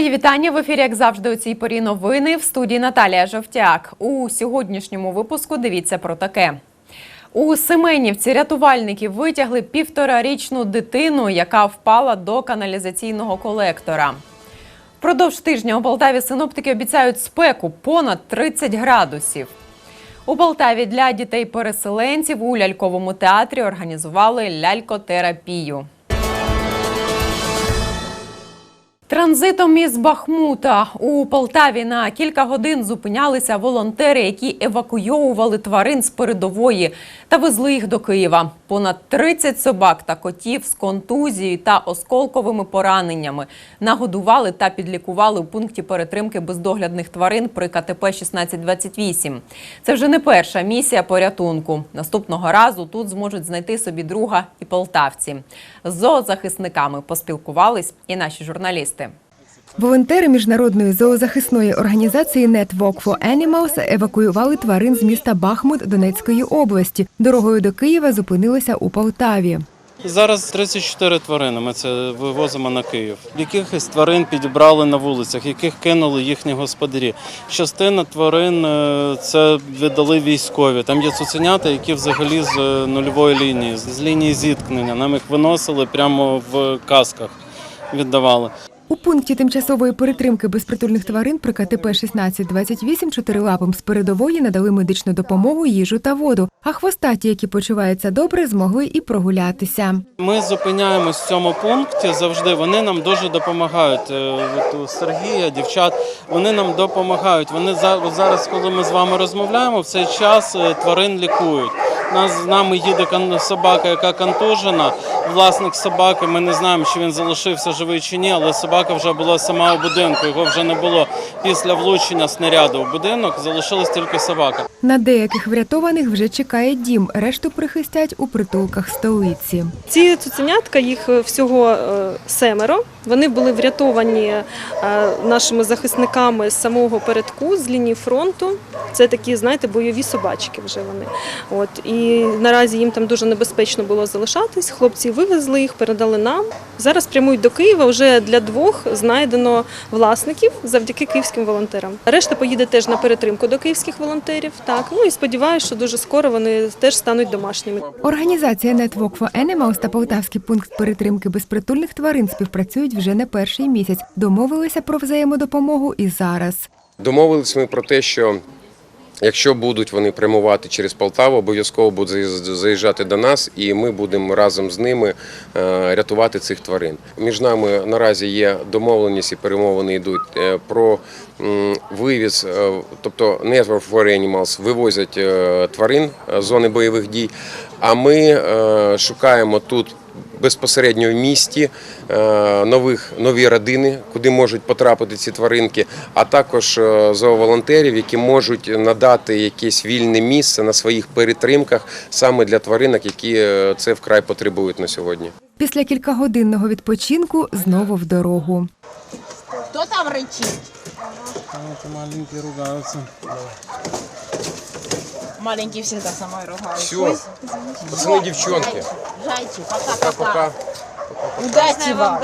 Мої вітання в ефірі, як завжди, у цій порі новини в студії Наталія Жовтяк. У сьогоднішньому випуску дивіться про таке. У Семенівці рятувальники витягли півторарічну дитину, яка впала до каналізаційного колектора. Впродовж тижня у Полтаві синоптики обіцяють спеку понад 30 градусів. У Полтаві для дітей-переселенців у ляльковому театрі організували лялькотерапію. Транзитом із Бахмута у Полтаві на кілька годин зупинялися волонтери, які евакуйовували тварин з передової та везли їх до Києва. Понад 30 собак та котів з контузією та осколковими пораненнями нагодували та підлікували у пункті перетримки бездоглядних тварин при КТП 1628. Це вже не перша місія порятунку. Наступного разу тут зможуть знайти собі друга і полтавці. З зоозахисниками поспілкувались і наші журналісти. Волонтери міжнародної зоозахисної організації Network for Animals евакуювали тварин з міста Бахмут Донецької області. Дорогою до Києва зупинилися у Полтаві. Зараз 34 тварини ми це вивозимо на Київ. Якихось тварин підібрали на вулицях, яких кинули їхні господарі. Частина тварин е, це віддали військові. Там є цуценята, які взагалі з е, нульової лінії, з лінії зіткнення. Нам їх виносили прямо в касках, віддавали. У пункті тимчасової перетримки безпритульних тварин при КТП 1628 чотирилапим з передової надали медичну допомогу, їжу та воду. А хвостаті, які почуваються добре, змогли і прогулятися. Ми зупиняємось в цьому пункті завжди. Вони нам дуже допомагають. Е, у Сергія, дівчат, вони нам допомагають. Вони за- зараз, коли ми з вами розмовляємо, в цей час е, тварин лікують. Нас з нами їде собака, яка контужена. Власник собаки. Ми не знаємо, чи він залишився живий чи ні, але собака вже була сама у будинку. Його вже не було після влучення снаряду в будинок. Залишилась тільки собака. На деяких врятованих вже чекає дім. Решту прихистять у притулках столиці. Ці цуценятка, їх е, всього е, семеро. Вони були врятовані е, нашими захисниками з самого передку, з лінії фронту. Це такі, знаєте, бойові собачки вже вони. От і наразі їм там дуже небезпечно було залишатись. Хлопці вивезли їх, передали нам. Зараз прямують до Києва. Вже для двох знайдено власників завдяки київським волонтерам. Решта поїде теж на перетримку до київських волонтерів. Так, ну і сподіваюся, що дуже скоро вони теж стануть домашніми. Організація Network for Animals та Полтавський пункт перетримки безпритульних тварин співпрацюють вже не перший місяць. Домовилися про взаємодопомогу і зараз. Домовились ми про те, що якщо будуть вони прямувати через Полтаву, обов'язково будуть заїжджати до нас, і ми будемо разом з ними е, рятувати цих тварин. Між нами наразі є домовленість і перемовини йдуть е, про вивіз, е, тобто Network for Animals вивозять тварин з зони бойових дій. А ми шукаємо тут безпосередньо в місті е, нових нові родини, куди можуть потрапити ці тваринки, а також е, зооволонтерів, які можуть надати якесь вільне місце на своїх перетримках саме для тваринок, які е, це вкрай потребують на сьогодні. Після кількагодинного відпочинку знову в дорогу. Хто там речить? Маленькі ругаються. Маленький всегда со мной ругается. Все, пацаны, девчонки, Жайте, пока-пока. Удачи вам.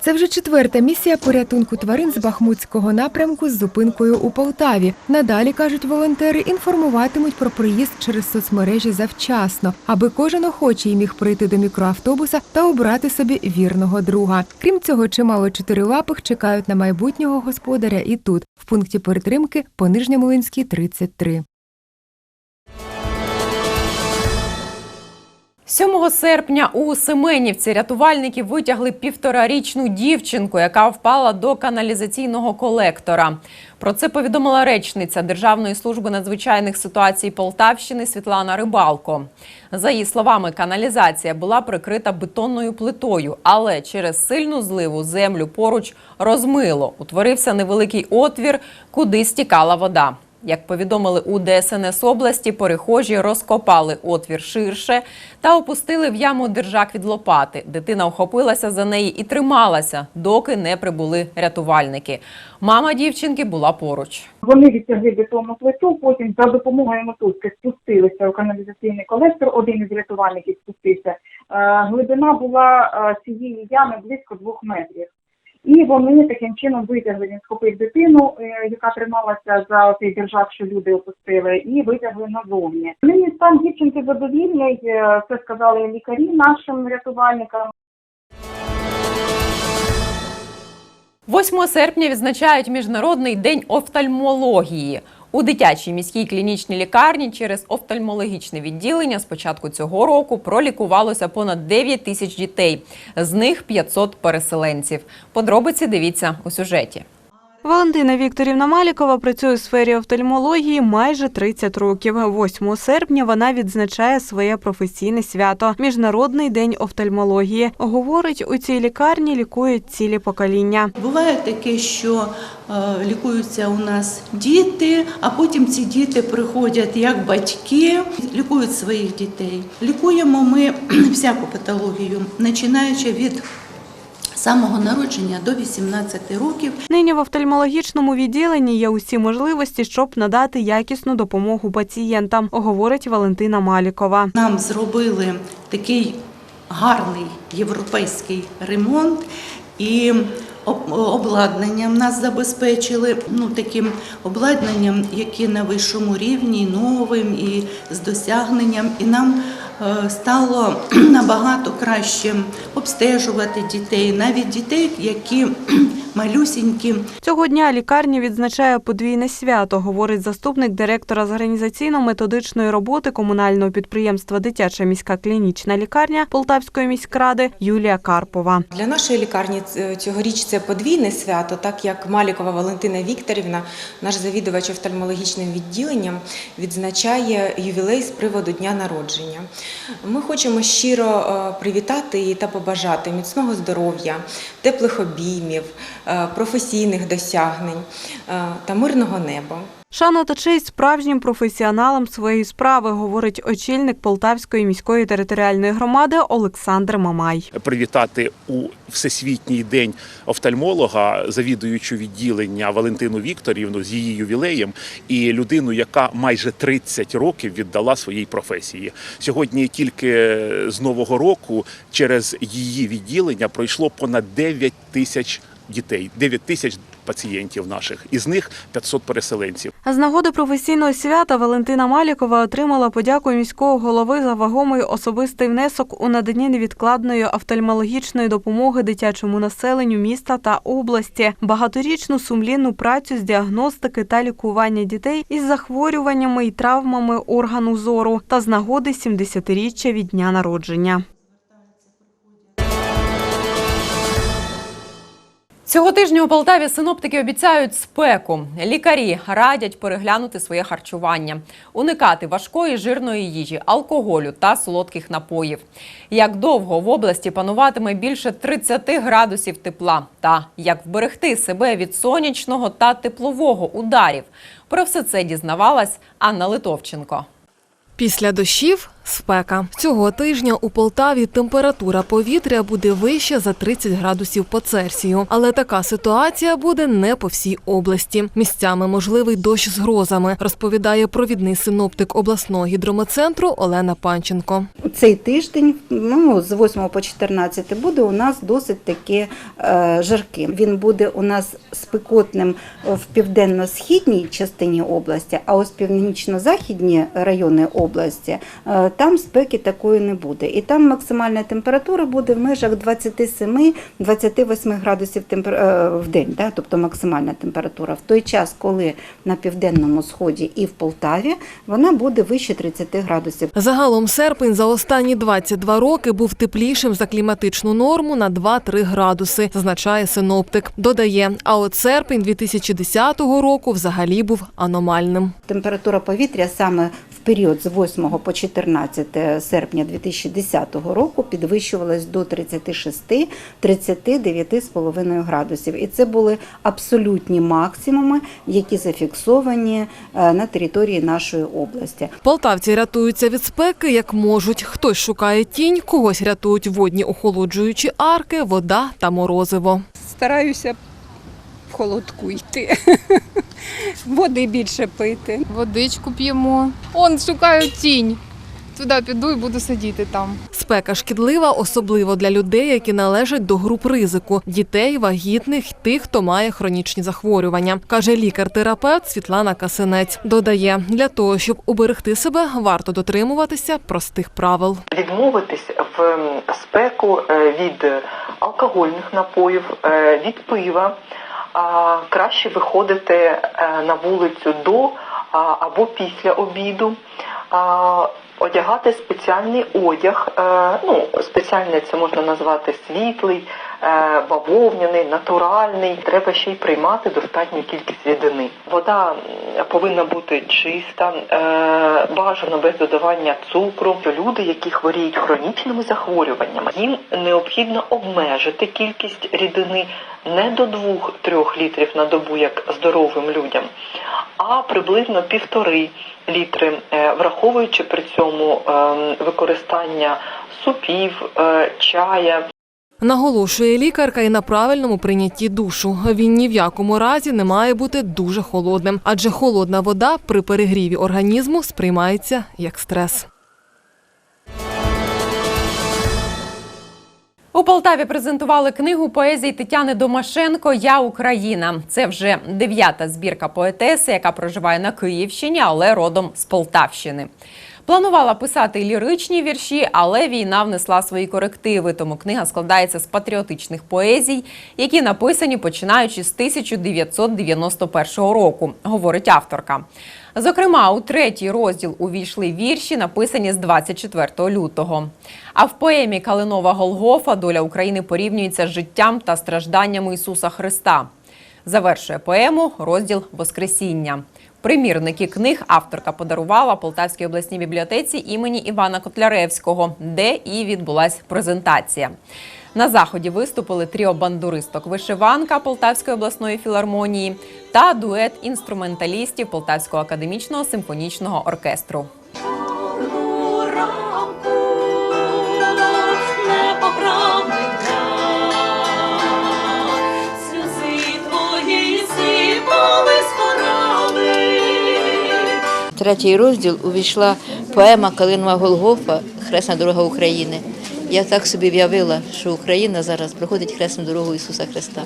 Це вже четверта місія порятунку тварин з Бахмутського напрямку з зупинкою у Полтаві. Надалі кажуть волонтери, інформуватимуть про приїзд через соцмережі завчасно, аби кожен охочий міг прийти до мікроавтобуса та обрати собі вірного друга. Крім цього, чимало чотирилапих чекають на майбутнього господаря і тут, в пункті перетримки по Нижньомолинській 33. 7 серпня у Семенівці рятувальники витягли півторарічну дівчинку, яка впала до каналізаційного колектора. Про це повідомила речниця Державної служби надзвичайних ситуацій Полтавщини Світлана Рибалко. За її словами, каналізація була прикрита бетонною плитою, але через сильну зливу землю поруч розмило. Утворився невеликий отвір, куди стікала вода. Як повідомили у ДСНС області, перехожі розкопали отвір ширше та опустили в яму держак від лопати. Дитина охопилася за неї і трималася, доки не прибули рятувальники. Мама дівчинки була поруч. Вони відтягли бетонну плиту, потім за допомогою мотузки спустилися у каналізаційний колектор. Один із рятувальників спустився. Е, Глибина була е, цієї ями близько двох метрів. І вони таким чином витягли. Він схопив дитину, е, яка трималася за цей держав, що люди опустили, і витягли назовні. Нині стан дівчинки задовільний. е, Це сказали лікарі нашим рятувальникам. 8 серпня відзначають Міжнародний день офтальмології. У дитячій міській клінічній лікарні через офтальмологічне відділення з початку цього року пролікувалося понад 9 тисяч дітей, з них 500 переселенців. Подробиці дивіться у сюжеті. Валентина Вікторівна Малікова працює у сфері офтальмології майже 30 років. 8 серпня вона відзначає своє професійне свято Міжнародний день офтальмології. Говорить, у цій лікарні лікують цілі покоління. Буває таке, що е, лікуються у нас діти, а потім ці діти приходять як батьки, лікують своїх дітей. Лікуємо ми всяку патологію, починаючи від самого народження до 18 років. Нині в офтальмологічному відділенні є усі можливості, щоб надати якісну допомогу пацієнтам, говорить Валентина Малікова. Нам зробили такий гарний європейський ремонт і обладнанням нас забезпечили ну, таким обладнанням, яке на вищому рівні, новим і з досягненням. І нам стало набагато краще обстежувати дітей, навіть дітей, які малюсінькі. Цього дня лікарня відзначає подвійне свято, говорить заступник директора з організаційно-методичної роботи комунального підприємства Дитяча міська клінічна лікарня Полтавської міськради Юлія Карпова. Для нашої лікарні ц- цьогоріч це подвійне свято, так як Малікова Валентина Вікторівна, наш завідувач офтальмологічним відділенням, відзначає ювілей з приводу дня народження. Ми хочемо щиро е, привітати її та побажати міцного здоров'я, теплих обіймів, е, професійних досягнень е, та мирного неба. Шана та честь справжнім професіоналам своєї справи, говорить очільник Полтавської міської територіальної громади Олександр Мамай. привітати у всесвітній день офтальмолога, завідуючу відділення Валентину Вікторівну з її ювілеєм і людину, яка майже 30 років віддала своїй професії. Сьогодні тільки з нового року через її відділення пройшло понад 9 тисяч дітей, 9 тисяч пацієнтів наших, із них 500 переселенців. З нагоди професійного свята Валентина Малікова отримала подяку міського голови за вагомий особистий внесок у наданні невідкладної офтальмологічної допомоги дитячому населенню міста та області, багаторічну сумлінну працю з діагностики та лікування дітей із захворюваннями і травмами органу зору та з нагоди 70-річчя від дня народження. Цього тижня у Полтаві синоптики обіцяють спеку. Лікарі радять переглянути своє харчування, уникати важкої жирної їжі, алкоголю та солодких напоїв. Як довго в області пануватиме більше 30 градусів тепла, та як вберегти себе від сонячного та теплового ударів. Про все це дізнавалась Анна Литовченко. Після дощів спека. Цього тижня у Полтаві температура повітря буде вища за 30 градусів по Цельсію. Але така ситуація буде не по всій області. Місцями можливий дощ з грозами, розповідає провідний синоптик обласного гідрометцентру Олена Панченко. Цей тиждень, ну з 8 по 14, буде у нас досить таки е, жарким. Він буде у нас спекотним в південно-східній частині області, а ось північно-західні райони області е, там спеки такої не буде. І там максимальна температура буде в межах 27-28 градусів е, в день, да? тобто максимальна температура. В той час, коли на південному сході і в Полтаві вона буде вище 30 градусів. Загалом серпень за останні 22 роки був теплішим за кліматичну норму на 2-3 градуси, зазначає синоптик. Додає, а от серпень 2010 року взагалі був аномальним. Температура повітря саме період з 8 по 14 серпня 2010 року підвищувалась до 36-39,5 градусів. І це були абсолютні максимуми, які зафіксовані е, на території нашої області. Полтавці рятуються від спеки як можуть. Хтось шукає тінь, когось рятують водні охолоджуючі арки, вода та морозиво. Стараюся в холодку йти. Води більше пити. Водичку п'ємо. Он шукаю тінь. туди піду і буду сидіти там. Спека шкідлива, особливо для людей, які належать до груп ризику дітей, вагітних, тих, хто має хронічні захворювання, каже лікар-терапевт Світлана Касинець. Додає, для того, щоб уберегти себе, варто дотримуватися простих правил. відмовитись в спеку е, від алкогольних напоїв, е, від пива. Краще виходити е, на вулицю до або після обіду. Одягати спеціальний одяг, е, ну спеціальний це можна назвати світлий, е, бавовняний, натуральний. Треба ще й приймати достатню кількість рідини. Вода повинна бути чиста, е, бажано без додавання цукру. Люди, які хворіють хронічними захворюваннями, їм необхідно обмежити кількість рідини не до 2-3 літрів на добу, як здоровим людям, а приблизно півтори літри, е, враховуючи при цьому е, використання супів, е, чая. Наголошує лікарка і на правильному прийнятті душу. Він ні в якому разі не має бути дуже холодним, адже холодна вода при перегріві організму сприймається як стрес. У Полтаві презентували книгу поезії Тетяни Домашенко Я Україна. Це вже дев'ята збірка поетеси, яка проживає на Київщині, але родом з Полтавщини. Планувала писати ліричні вірші, але війна внесла свої корективи. Тому книга складається з патріотичних поезій, які написані починаючи з 1991 року, говорить авторка. Зокрема, у третій розділ увійшли вірші, написані з 24 лютого. А в поемі Калинова Голгофа доля України порівнюється з життям та стражданнями Ісуса Христа. Завершує поему розділ Воскресіння. Примірники книг авторка подарувала Полтавській обласній бібліотеці імені Івана Котляревського, де і відбулась презентація. На заході виступили тріо бандуристок Вишиванка Полтавської обласної філармонії та дует інструменталістів Полтавського академічного симфонічного оркестру. Третій розділ увійшла поема Калинова Голгофа Хресна дорога України. Я так собі в'явила, що Україна зараз проходить хресну дорогу Ісуса Христа.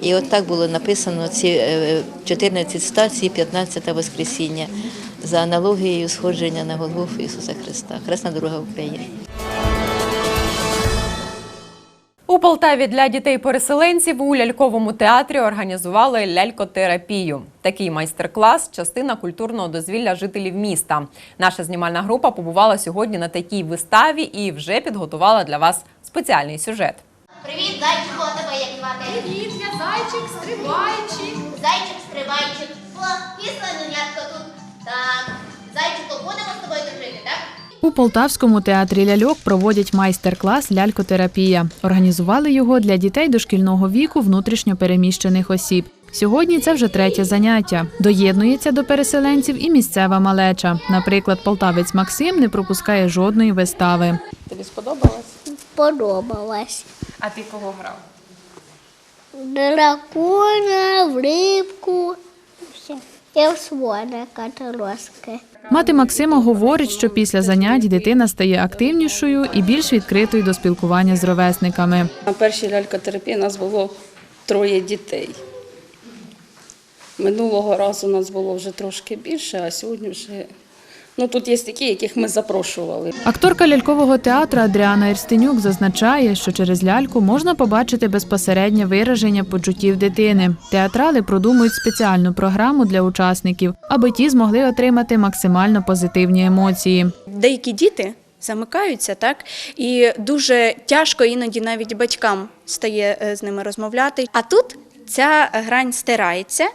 І от так було написано ці е, 14 стацій, 15 Воскресіння за аналогією сходження на Голгофу Ісуса Христа. Хресна дорога України. У Полтаві для дітей-переселенців у ляльковому театрі організували лялькотерапію. Такий майстер-клас частина культурного дозвілля жителів міста. Наша знімальна група побувала сьогодні на такій виставі і вже підготувала для вас спеціальний сюжет. Привіт, зайчику, а тебе як звати? Привіт, я зайчик, стрибайчик. Зайчик, стрибайчик. О, слоненятко тут. Так, зайчику, будемо з тобою дружити, так? У Полтавському театрі ляльок проводять майстер-клас лялькотерапія. Організували його для дітей дошкільного віку внутрішньо переміщених осіб. Сьогодні це вже третє заняття. Доєднується до переселенців і місцева малеча. Наприклад, полтавець Максим не пропускає жодної вистави. Тобі сподобалось? Сподобалось. А ти кого грав? Дракона, в рибку. Все. І в слоника трошки. Мати Максима говорить, що після занять дитина стає активнішою і більш відкритою до спілкування з ровесниками. На першій лялькотерапії нас було троє дітей. Минулого разу нас було вже трошки більше, а сьогодні вже ну тут є такі, яких ми запрошували. Акторка лялькового театру Адріана Ірстенюк зазначає, що через ляльку можна побачити безпосереднє вираження почуттів дитини. Театрали продумують спеціальну програму для учасників, аби ті змогли отримати максимально позитивні емоції. деякі діти замикаються, так і дуже тяжко іноді навіть батькам стає е, з ними розмовляти. А тут ця грань стирається.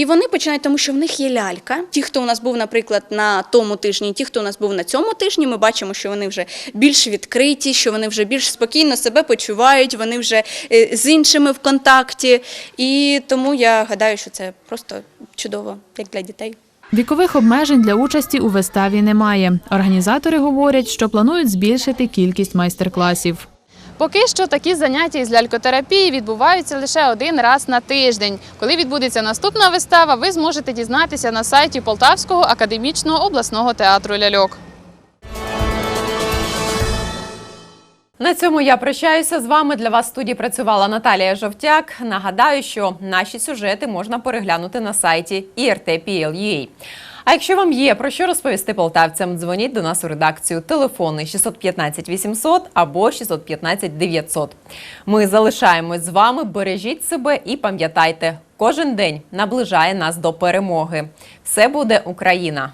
І вони починають, тому що в них є лялька. Ті, хто у нас був, наприклад, на тому тижні, ті, хто у нас був на цьому тижні, ми бачимо, що вони вже більш відкриті, що вони вже більш спокійно себе почувають, вони вже е, з іншими в контакті. І тому я гадаю, що це просто чудово, як для дітей. Вікових обмежень для участі у виставі немає. Організатори говорять, що планують збільшити кількість майстер-класів. Поки що такі заняття із лялькотерапії відбуваються лише один раз на тиждень. Коли відбудеться наступна вистава, ви зможете дізнатися на сайті Полтавського академічного обласного театру ляльок. На цьому я прощаюся з вами. Для вас в студії працювала Наталія Жовтяк. Нагадаю, що наші сюжети можна переглянути на сайті IRT.pl.ua. А якщо вам є про що розповісти полтавцям, дзвоніть до нас у редакцію. Телефони 615 800 або 615 900. Ми залишаємось з вами. Бережіть себе і пам'ятайте, кожен день наближає нас до перемоги. Все буде Україна.